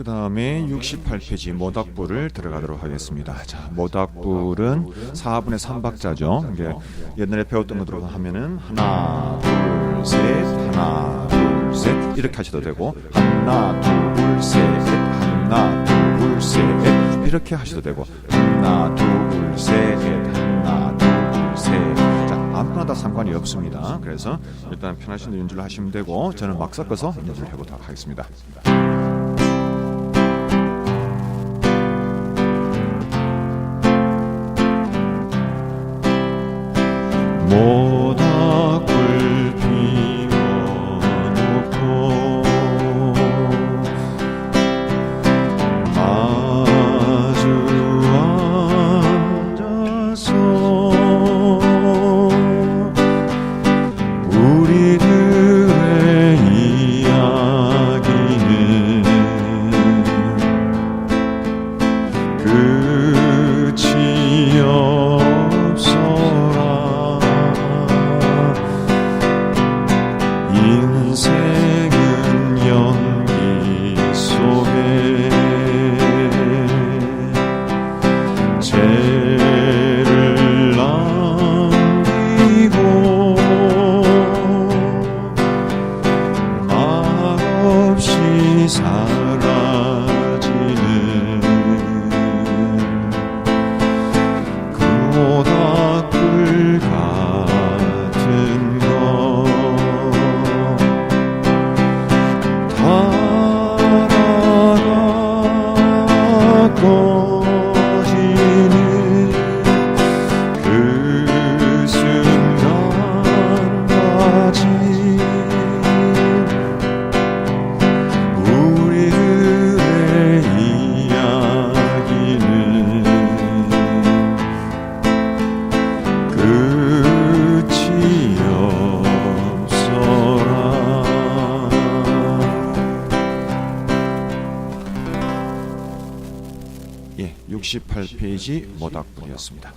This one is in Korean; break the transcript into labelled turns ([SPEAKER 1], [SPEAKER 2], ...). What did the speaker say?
[SPEAKER 1] 그 다음에 68페이지 모닥불을 들어가도록 하겠습니다. 자, 모닥불은 4분의 3박자죠. 이게 옛날에 배웠던 것으로 하면은 하나, 둘, 셋, 하나, 둘, 셋 이렇게 하셔도 되고 하나, 둘, 셋, 하나, 둘, 셋 이렇게 하셔도 되고 하나, 둘, 셋, 하나, 둘, 셋. 자, 아무나 다 상관이 없습니다. 그래서 일단 편하신 연주를 하시면 되고 저는 막 섞어서 연주를 해보도록 하겠습니다. to 예, 68페이지 모닥불이었습니다.